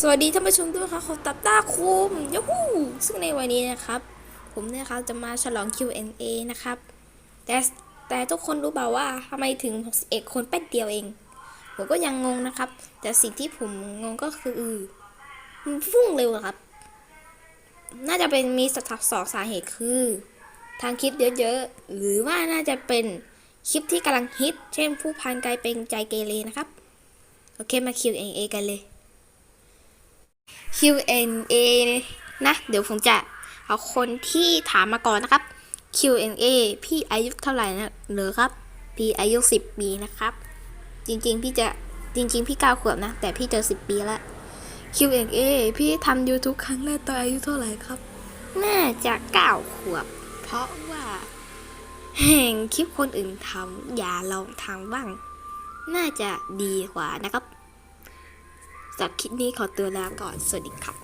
สวัสดีท่านผู้ชมด้วยค่ะผมตับต้าคุมยูฮูซึ่งในวันนี้นะครับ ผมเนี่ยครับจะมาฉลอง Q&A นะครับ แต่แต่ทุกคนรู้เปล่าว่าทำไมถึง 61 คนแป๊บเดียวเอง ผมก็ยังงงนะครับ แต่สิ่งที่ผมงงก็คือมันฟุ้งเร็วอะครับ น่าจะเป็นมีสักสองสาเหตุคือ ทางคลิปเยอะๆ หรือว่าน่าจะเป็นคลิปที่กำลังฮิต เช่นผู้พันกลายเป็นใจเกเรนะครับ โอเคมา Q&A กันเลย Q&A นะ เดี๋ยวผมจะเอาคนที่ถามมาก่อนนะครับ Q&A พี่อายุเท่าไหร่นะเหรอครับ พี่อายุ 10 ปีนะครับ จริงๆ พี่จะจริง ๆ พี่9ขวบนะ แต่พี่เจอ 10 ปีแล้ว Q&A พี่ทำ YouTube ครั้งแรกตอนอายุเท่าไหร่ครับ น่าจะ9ขวบ เพราะว่าแห่งคลิปคนอื่นทำอย่าลองทำบ้าง น่าจะดีกว่านะครับ สำหรับคลิปนี้ขอตัวลาก่อน สวัสดีครับ